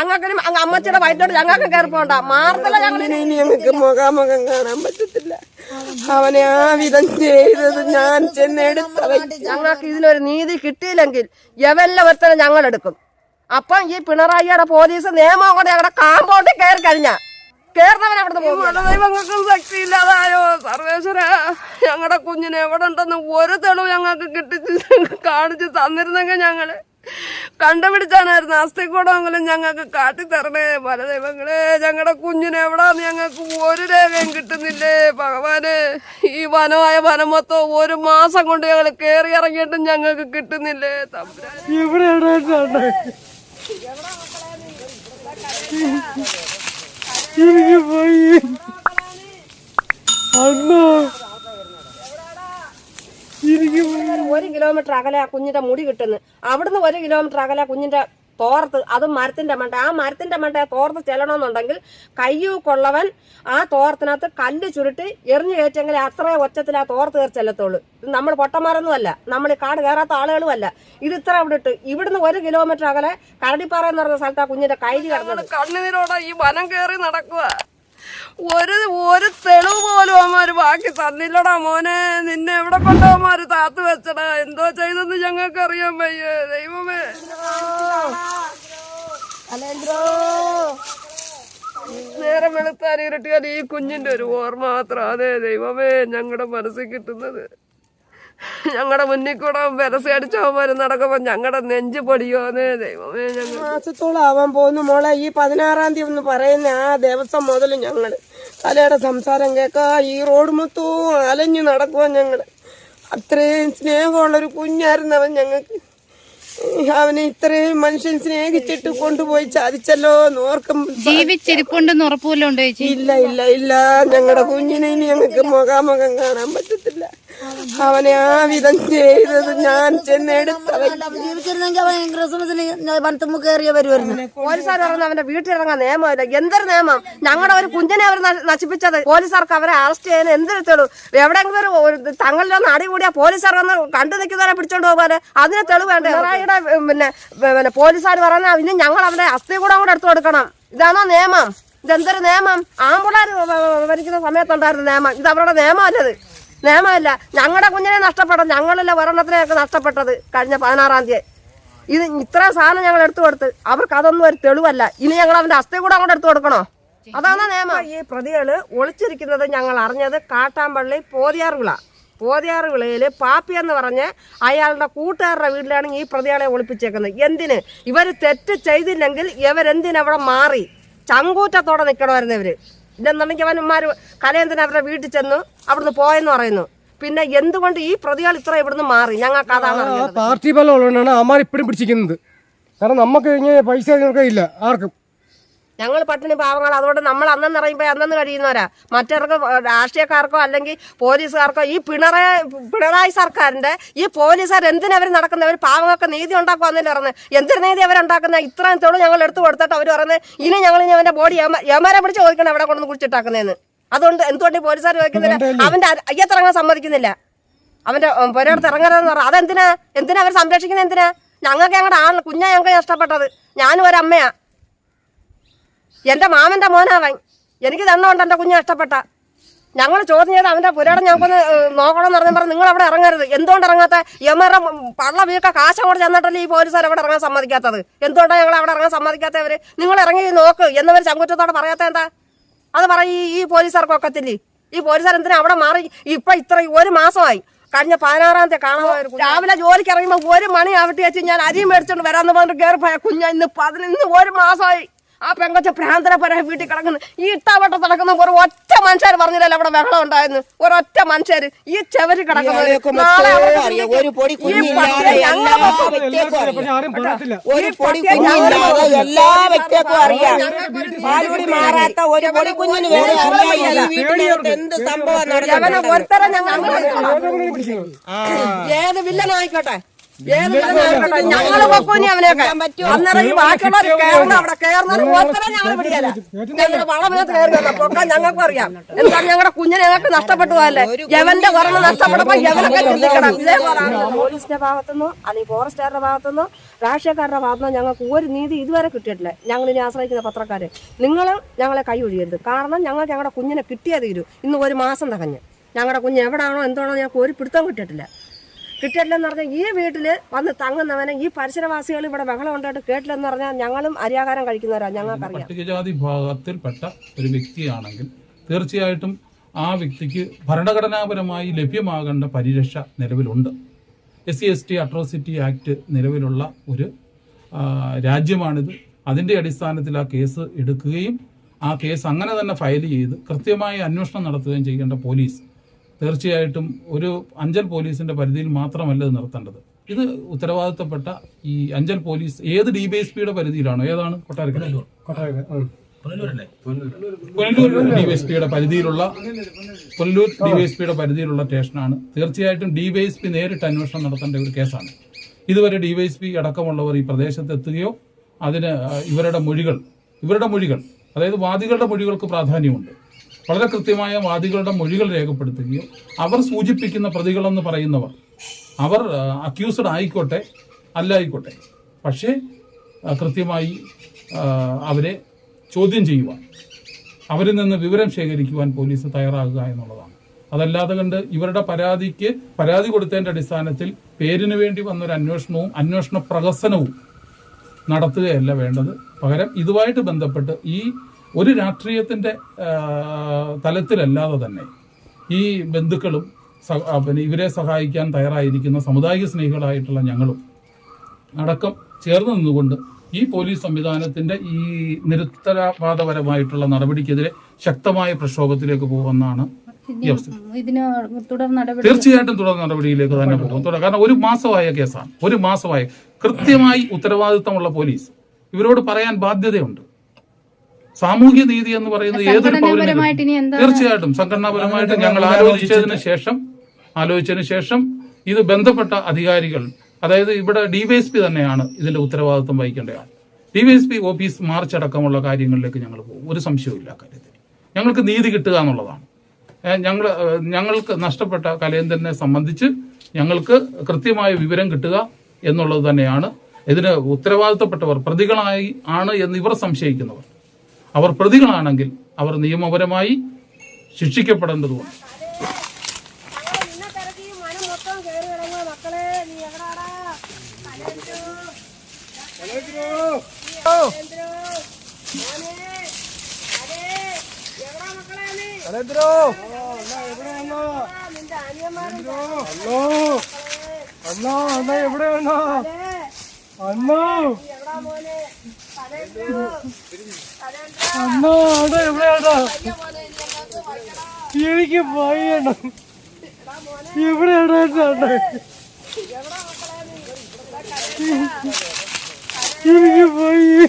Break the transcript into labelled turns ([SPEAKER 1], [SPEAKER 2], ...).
[SPEAKER 1] ഞങ്ങൾക്ക് അമ്മച്ചിയുടെ വയറ്റോട് ഞങ്ങൾക്ക് കയറി പോണ്ട മാർത്തല ഞങ്ങൾ
[SPEAKER 2] ഇനി ഇനി ഞങ്ങൾക്ക് മുഖാമുഖം കാണാൻ പറ്റത്തില്ല. അവനെ ആ വിധം ചെയ്തത് ഞാൻ
[SPEAKER 1] ഞങ്ങൾക്ക് ഇതിനൊരു നീതി കിട്ടിയില്ലെങ്കിൽ എവല്ല ഒരുത്തനെ ഞങ്ങൾ എടുക്കും. അപ്പം ഈ പിണറായിയുടെ പോലീസ് നിയമം കൊണ്ട് ഞങ്ങളുടെ കാമ്പൗണ്ടിൽ കയറി കഴിഞ്ഞ. കേരളവൻ അവിടുന്ന് പോകും.
[SPEAKER 2] ദൈവങ്ങൾക്കും ശക്തി ഇല്ലാതായോ സർവേശ്വര ഞങ്ങളുടെ കുഞ്ഞിനെ എവിടെ ഉണ്ടെന്ന് ഒരു തെളിവ് ഞങ്ങൾക്ക് കിട്ടിച്ച് കാണിച്ച് തന്നിരുന്നെങ്കിൽ ഞങ്ങൾ കണ്ടുപിടിച്ചാനായിരുന്നു. അസ്ഥിക്കൂടമെങ്കിലും ഞങ്ങൾക്ക് കാട്ടിത്തരണേ പല ദൈവങ്ങളെ ഞങ്ങളുടെ കുഞ്ഞിനെ എവിടാന്ന് ഞങ്ങൾക്ക് ഒരു രേഖയും കിട്ടുന്നില്ലേ ഭഗവാന്? ഈ വനമായ വനം മൊത്തം ഒരു മാസം കൊണ്ട് ഞങ്ങൾ കയറി ഇറങ്ങിയിട്ടും ഞങ്ങൾക്ക് കിട്ടുന്നില്ലേ തമ്പുരാൻ
[SPEAKER 3] പോയി അണ്ണോ എനിക്ക്
[SPEAKER 1] ഒരു കിലോമീറ്റർ അകലെ ആ കുഞ്ഞിന്റെ മുടി കിട്ടുന്നു. അവിടുന്ന് ഒരു കിലോമീറ്റർ അകലെ കുഞ്ഞിന്റെ തോർത്ത് അത് മരത്തിന്റെ മണ്ട ആ മരത്തിന്റെ മണ്ട തോർത്ത് ചെല്ലണമെന്നുണ്ടെങ്കിൽ കയ്യൂ കൊള്ളവൻ ആ തോർത്തിനകത്ത് കല്ല് ചുരുട്ടി എറിഞ്ഞു കയറ്റെങ്കിൽ അത്രേ ഒച്ചത്തിൽ ആ തോർത്ത് കയറി ചെല്ലത്തുള്ളൂ. ഇത് നമ്മൾ പൊട്ടന്മാരൊന്നുമല്ല. നമ്മൾ ഈ കാട് കയറാത്ത ആളുകളും അല്ല ഇത് ഇത്ര ഇവിടെ ഇട്ട് ഇവിടുന്ന് ഒരു കിലോമീറ്റർ അകലെ കരടിപ്പാറ എന്ന് പറഞ്ഞ സ്ഥലത്ത് ആ കുഞ്ഞിന്റെ കൈ കിടന്നത്
[SPEAKER 2] കണ്ണുനീരോടെ ഈ വനം കയറി നടക്കുക ഒരു ഒരു തെളിവ് പോലും അവന്മാര് ബാക്കി തന്നില്ലടാ മോനെ. നിന്നെ എവിടെ കൊണ്ടവന്മാര് താത്ത് വെച്ചടാ. എന്തോ ചെയ്തെന്ന് ഞങ്ങൾക്ക് അറിയാൻ വയ്യ. ദൈവമേ. നേരം വെളുത്താൻ ഇരട്ടിയാൽ ഈ കുഞ്ഞിന്റെ ഒരു ഓർമ്മ മാത്രം. അതെ ദൈവമേ ഞങ്ങളുടെ മനസ്സിൽ കിട്ടുന്നത്. ഞങ്ങളുടെ മുന്നിൽ കൂടെ വിരസി അടിച്ചവന്മാര് നടക്കുമ്പോ ഞങ്ങളുടെ നെഞ്ച് പൊടിയോന്നേ ദൈവമേ ഞങ്ങൾ
[SPEAKER 4] മാസത്തോളം ആവാൻ പോകുന്നു മോളെ. ഈ പതിനാറാം തീയതി എന്ന് പറയുന്ന ആ ദിവസം മുതൽ ഞങ്ങൾ കലയുടെ സംസാരം കേൾക്കാ ഈ റോഡ് മൊത്തവും അലഞ്ഞു നടക്കുക ഞങ്ങൾ അത്രയും സ്നേഹമുള്ളൊരു കുഞ്ഞായിരുന്നു അവൻ ഞങ്ങൾക്ക്. അവനെ ഇത്രയും മനുഷ്യൻ സ്നേഹിച്ചിട്ട് കൊണ്ടുപോയി ചതിച്ചല്ലോ നോർക്കും ഓർക്കും
[SPEAKER 5] ജീവിച്ചിരിപ്പുണ്ടെന്ന് ഉറപ്പുവല്ലോ ഉണ്ട്
[SPEAKER 4] ഇല്ല ഇല്ല ഇല്ല. ഞങ്ങളുടെ കുഞ്ഞിനെ ഇനി ഞങ്ങൾക്ക് മുഖാമുഖം കാണാൻ പറ്റത്തില്ല. അവനെ ആ വിധം ചെയ്തത് ഞാൻ ചെന്നെടുത്തവൻ.
[SPEAKER 6] കയറിയ വരുമായിരുന്നു.
[SPEAKER 1] പോലീസുകാർ പറഞ്ഞ അവന്റെ വീട്ടിലിറങ്ങാൻ നിയമമില്ല. എന്തൊരു നിയമം? ഞങ്ങളുടെ ഒരു കുഞ്ഞിനെ അവർ നശിപ്പിച്ചത്. പോലീസുകാർക്ക് അവരെ അറസ്റ്റ് ചെയ്യാൻ എന്തൊരു തെളിവ് എവിടെയെങ്കിലും ഒരു- തങ്ങളിലൊന്ന് അടി കൂടിയാ പോലീസുകാർ വന്ന് കണ്ടു നിൽക്കുന്നവരെ പിടിച്ചോണ്ട് പോകാൻ അതിന് തെളിവ് വേണ്ട പിണറായിയുടെ പിന്നെ പിന്നെ പോലീസുകാർ പറഞ്ഞാൽ ഇനി ഞങ്ങൾ അവന്റെ അസ്ഥി കൂടെ കൂടെ എടുത്തു കൊടുക്കണം. ഇതാണോ നിയമം? ഇതെന്തൊരു നിയമം? ആമ്പുള്ളാർ ഭരിക്കുന്ന സമയത്തുണ്ടായിരുന്ന നിയമം. ഇത് അവരുടെ നിയമമല്ലത്. നിയമമല്ല. ഞങ്ങളുടെ കുഞ്ഞിനെ നഷ്ടപ്പെട്ടത് ഞങ്ങളല്ല ഒരെണ്ണത്തിനെയൊക്കെ നഷ്ടപ്പെട്ടത് കഴിഞ്ഞ പതിനാറാം തീയതി. ഇത് ഇത്ര സാധനം ഞങ്ങൾ എടുത്തു കൊടുത്ത് അവർക്ക് അതൊന്നും ഒരു തെളിവല്ല. ഇനി ഞങ്ങൾ അവന്റെ അസ്ഥി കൂടെ അങ്ങോട്ട് എടുത്തു കൊടുക്കണോ? അതാണ് നിയമം. ഈ പ്രതികൾ ഒളിച്ചിരിക്കുന്നത് ഞങ്ങൾ അറിഞ്ഞത് കാട്ടാമ്പള്ളി പോതിയാറുവിള പോതിയാറുവിളയിൽ പാപ്പി എന്ന് പറഞ്ഞ് അയാളുടെ കൂട്ടുകാരുടെ വീട്ടിലാണ് ഈ പ്രതികളെ ഒളിപ്പിച്ചേക്കുന്നത്. എന്തിന്? ഇവർ തെറ്റ് ചെയ്തില്ലെങ്കിൽ ഇവരെന്തിനവിടെ മാറി? ചങ്കൂറ്റത്തോടെ നിൽക്കണമായിരുന്നു ഇവർ. ഇല്ലെന്നുണ്ടെങ്കിൽ അവന്മാർ കലയന്തൻ അവരുടെ വീട്ടിൽ ചെന്ന് അവിടുന്ന് പോയെന്ന് പറയുന്നു. പിന്നെ എന്തുകൊണ്ട് ഈ പ്രതികൾ ഇത്ര ഇവിടുന്ന് മാറി? ഞങ്ങൾക്ക് അതാണ്
[SPEAKER 3] പാർട്ടി ബലമുള്ളതുകൊണ്ടാണ് അമ്മാർ ഇപ്പോഴും പിടിച്ചിരിക്കുന്നത്. കാരണം നമുക്ക് ഇങ്ങനെ പൈസ ഇല്ല ആർക്കും.
[SPEAKER 1] ഞങ്ങൾ പട്ടിണി പാവങ്ങൾ അതുകൊണ്ട് നമ്മൾ അന്നെന്ന് പറയുമ്പോൾ അന്നെന്ന് കഴിയുന്നവരാ. മറ്റവർക്ക് രാഷ്ട്രീയക്കാർക്കോ അല്ലെങ്കിൽ പോലീസുകാർക്കോ ഈ പിണറായി പിണറായി സർക്കാരിന്റെ ഈ പോലീസുകാർ എന്തിനവർ നടക്കുന്നവർ പാവങ്ങൾക്ക് നീതി ഉണ്ടാക്കുവാന്നല്ലേ പറയുന്നത് എന്തൊരു നീതി അവരുണ്ടാക്കുന്ന ഇത്രയും തോളും ഞങ്ങൾ എടുത്തു കൊടുത്തിട്ട് അവർ പറയുന്നത് ഇനി ഞങ്ങൾ ഇനി അവന്റെ ബോഡി യമരെ പിടിച്ച് ചോദിക്കണം എവിടെ കൊണ്ടു കുടിച്ചിട്ടാക്കുന്നതെന്ന് അതുകൊണ്ട് എന്തുകൊണ്ട് പോലീസുകാർ ചോദിക്കുന്നില്ല? അവന്റെ അയ്യത്തിറങ്ങാൻ സമ്മതിക്കുന്നില്ല. അവന്റെ പുരയിടത്ത് ഇറങ്ങരുതെന്ന് പറ. അതെന്തിനാ? എന്തിനാ അവർ സംരക്ഷിക്കുന്നത് എന്തിനാ? ഞങ്ങൾക്ക് ഞങ്ങളുടെ ആണല്ലോ കുഞ്ഞാ ഞങ്ങൾക്ക് നഷ്ടപ്പെട്ടത് ഞാനും ഒരമ്മയാ. എന്റെ മാമന്റെ മോനാവൻ. എനിക്ക് തന്നോണ്ട് എന്റെ കുഞ്ഞ് നഷ്ടപ്പെട്ട ഞങ്ങൾ ചോദ്യം ചെയ്ത് അവന്റെ പുരയുടെ ഞങ്ങൾക്കൊന്ന് നോക്കണം എന്ന് പറഞ്ഞ നിങ്ങൾ അവിടെ ഇറങ്ങരുത്. എന്തുകൊണ്ട് ഇറങ്ങാത്ത? എമ്മറ പള്ള വീക്ക കാശ കൊണ്ട് ചെന്നിട്ടല്ലേ ഈ പോലീസുകാർ അവിടെ ഇറങ്ങാൻ സമ്മതിക്കാത്തത്? എന്തുകൊണ്ടാണ് ഞങ്ങൾ അവിടെ ഇറങ്ങാൻ സമ്മതിക്കാത്തവർ നിങ്ങൾ ഇറങ്ങി നോക്ക്. എന്നവർ ചങ്കുറ്റത്തോടെ പറയാത്ത എന്താ? അത് പറയും ഈ- ഈ പോലീസുകാർക്ക് ഒക്കത്തില്ലേ? ഈ പോലീസുകാർ എന്തിനാ അവിടെ മാറി? ഇപ്പൊ ഇത്ര ഒരു മാസമായി. കഴിഞ്ഞ പതിനാറാം തീയതി കാണാൻ രാവിലെ ജോലിക്ക് ഇറങ്ങുമ്പോൾ ഒരു മണി ആവട്ടെ വെച്ച് ഞാൻ അരിയും മേടിച്ചോണ്ട് വരാമെന്ന് പറഞ്ഞിട്ട് കയറി പോയ കുഞ്ഞ ഇന്ന് പതിനൊന്ന് ഒരു മാസമായി. ആ പെങ്കൊച്ച ഭ്രാന്തനെ പര വീട്ടിൽ കിടക്കുന്നു. ഈ ഇട്ടാവട്ടത്ത് നടക്കുന്ന ഒരു ഒറ്റ മനുഷ്യർ പറഞ്ഞില്ലല്ലോ അവിടെ ബഹളം ഉണ്ടായിരുന്നു ഒരൊറ്റ മനുഷ്യർ ഈ ചെവര് കിടക്കുന്നത് ഒരുത്തരം ഞങ്ങൾ ഏത് വില്ലനായിക്കോട്ടെ? ഞങ്ങൾ പൊക്കൂനി അവനെയൊക്കെ. അന്നേരം ഈ ബാക്കിയുള്ളവർ കയറുന്ന അവിടെ കയറുന്നത് ഞങ്ങൾ ഞങ്ങളുടെ വളമിനകത്ത് കയറി വന്ന പൊക്കാൻ ഞങ്ങൾക്കും അറിയാം. എന്താണ് ഞങ്ങളുടെ കുഞ്ഞിനെ ഞങ്ങൾക്ക് നഷ്ടപ്പെട്ടു പോയല്ലേ യവന്റെ കുറവ് നഷ്ടപ്പെട്ടപ്പോ യവനൊക്കെ ചിന്തിക്കണം. പോലീസിന്റെ ഭാഗത്തുനിന്നോ അല്ലെങ്കിൽ ഫോറസ്റ്റുകാരുടെ ഭാഗത്തുനിന്നോ രാഷ്ട്രീയക്കാരുടെ ഭാഗത്തുനിന്നോ ഞങ്ങൾക്ക് ഒരു നീതി ഇതുവരെ കിട്ടിയിട്ടില്ല. ഞങ്ങൾ ഇനി ആശ്രയിക്കുന്ന പത്രക്കാരെ. നിങ്ങൾ ഞങ്ങളെ കൈ ഒഴിയരുത്. കാരണം ഞങ്ങൾക്ക് ഞങ്ങളുടെ കുഞ്ഞിനെ കിട്ടിയേ തീരൂ. ഇന്ന് ഒരു മാസം തകഞ്ഞ്. ഞങ്ങളുടെ കുഞ്ഞ് എവിടാണോ എന്താണോ ഞങ്ങൾക്ക് ഒരു പിടുത്തം കിട്ടിയിട്ടില്ല. കിട്ടിയിട്ടില്ലെന്ന് പറഞ്ഞാൽ ഈ വീട്ടിൽ വന്ന് തങ്ങുന്നവനെ ഈ പരിസരവാസികൾ ഇവിടെ ബഹളം ഉണ്ടായിട്ട് കേട്ടില്ലെന്ന് പറഞ്ഞാൽ ഞങ്ങളും അരിയാകാരം കഴിക്കുന്നവരാ ഞങ്ങൾക്കറിയാം.
[SPEAKER 7] പട്ടികജാതി വിഭാഗത്തിൽപ്പെട്ട ഒരു വ്യക്തിയാണെങ്കിൽ തീർച്ചയായിട്ടും ആ വ്യക്തിക്ക് ഭരണഘടനാപരമായി ലഭ്യമാകേണ്ട പരിരക്ഷ നിലവിലുണ്ട്. S C S T atrocity act നിലവിലുള്ള ഒരു രാജ്യമാണിത്. അതിന്റെ അടിസ്ഥാനത്തിൽ ആ കേസ് എടുക്കുകയും ആ കേസ് അങ്ങനെ തന്നെ ഫയൽ ചെയ്ത് കൃത്യമായി അന്വേഷണം നടത്തുകയും ചെയ്യേണ്ട പോലീസ് തീർച്ചയായിട്ടും ഒരു അഞ്ചൽ പോലീസിന്റെ പരിധിയിൽ മാത്രമല്ല ഇത് നിർത്തേണ്ടത്. ഇത് ഉത്തരവാദിത്തപ്പെട്ട ഈ അഞ്ചൽ പോലീസ് ഏത് ഡി ബി എസ് പിയുടെ പരിധിയിലാണോ? ഏതാണ്? കൊട്ടാരക്കര.
[SPEAKER 3] ഡി വൈ
[SPEAKER 7] പുനലൂർ പിയുടെ പരിധിയിലുള്ള പുനലൂർ പിയുടെ പരിധിയിലുള്ള സ്റ്റേഷനാണ്. തീർച്ചയായിട്ടും പി നേരിട്ട് അന്വേഷണം നടത്തേണ്ട ഒരു കേസാണ്. ഇതുവരെ ഡി വൈ എസ് പി അടക്കമുള്ളവർ ഈ പ്രദേശത്ത് എത്തുകയോ അതിന് ഇവരുടെ മൊഴികൾ ഇവരുടെ മൊഴികൾ അതായത് വാദികളുടെ മൊഴികൾക്ക് പ്രാധാന്യമുണ്ട്. വളരെ കൃത്യമായ വാദികളുടെ മൊഴികൾ രേഖപ്പെടുത്തുകയും അവർ സൂചിപ്പിക്കുന്ന പ്രതികളെന്ന് പറയുന്നവർ. അവർ അക്യൂസ്ഡ് ആയിക്കോട്ടെ അല്ല ആയിക്കോട്ടെ പക്ഷേ കൃത്യമായി അവരെ ചോദ്യം ചെയ്യുവാൻ അവരിൽ നിന്ന് വിവരം ശേഖരിക്കുവാൻ പോലീസ് തയ്യാറാകുക എന്നുള്ളതാണ്. അതല്ലാതെ കണ്ട് ഇവരുടെ പരാതിക്ക് പരാതി കൊടുത്തതിന്റെ അടിസ്ഥാനത്തിൽ പേരിന് വേണ്ടി വന്നൊരു അന്വേഷണവും അന്വേഷണ പ്രഹസനവും നടത്തുകയല്ല വേണ്ടത്. പകരം ഇതുമായിട്ട് ബന്ധപ്പെട്ട് ഈ ഒരു രാഷ്ട്രീയത്തിന്റെ തലത്തിലല്ലാതെ തന്നെ ഈ ബന്ധുക്കളും പിന്നെ ഇവരെ സഹായിക്കാൻ തയ്യാറായിരിക്കുന്ന സമുദായ സ്നേഹികളായിട്ടുള്ള ഞങ്ങളും അടക്കം ചേർന്ന് നിന്നുകൊണ്ട് ഈ പോലീസ് സംവിധാനത്തിന്റെ ഈ നിരുത്തരവാദപരമായിട്ടുള്ള നടപടിക്കെതിരെ ശക്തമായ പ്രക്ഷോഭത്തിലേക്ക് പോകുമെന്നാണ് തീർച്ചയായിട്ടും തുടർ നടപടിയിലേക്ക് തന്നെ പോകും. കാരണം ഒരു മാസമായ കേസാണ്. ഒരു മാസമായ. കൃത്യമായി ഉത്തരവാദിത്തമുള്ള പോലീസ്. ഇവരോട് പറയാൻ ബാധ്യതയുണ്ട്. സാമൂഹ്യ നീതി എന്ന് പറയുന്നത് ഏതൊരു പൗരനും തീർച്ചയായിട്ടും സംഘടനാപരമായിട്ട് ഞങ്ങൾ ആലോചിച്ചതിന് ശേഷം ആലോചിച്ചതിന് ശേഷം ഇത് ബന്ധപ്പെട്ട അധികാരികൾ അതായത് ഇവിടെ ഡിവൈഎസ്പി തന്നെയാണ് ഇതിന്റെ ഉത്തരവാദിത്വം വഹിക്കേണ്ടത്. ഡിവൈഎസ്പി ഓഫീസ് മാർച്ച് അടക്കമുള്ള കാര്യങ്ങളിലേക്ക് ഞങ്ങൾ പോകും. ഒരു സംശയവും കാര്യത്തിൽ. ഞങ്ങൾക്ക് നീതി കിട്ടുക എന്നുള്ളതാണ്. ഞങ്ങൾ ഞങ്ങൾക്ക് നഷ്ടപ്പെട്ട കലേന്ദ്രനെ സംബന്ധിച്ച് ഞങ്ങൾക്ക് കൃത്യമായ വിവരം കിട്ടുക എന്നുള്ളത് തന്നെയാണ്. ഇതിന് ഉത്തരവാദിത്തപ്പെട്ടവർ പ്രതികളായി ആണ് എന്ന് ഇവർ സംശയിക്കുന്നവർ. അവർ പ്രതികളാണെങ്കിൽ അവർ നിയമപരമായി
[SPEAKER 3] ശിക്ഷിക്കപ്പെടേണ്ടതുമാണ് അണ്ണാ? അണ്ണോ അണ്ണാ അണ്ണാ എവിടെയാണോ എനിക്ക് ഭയണ്ട എവിടെയാണ് അണ്ണാ എനിക്ക് ഭയ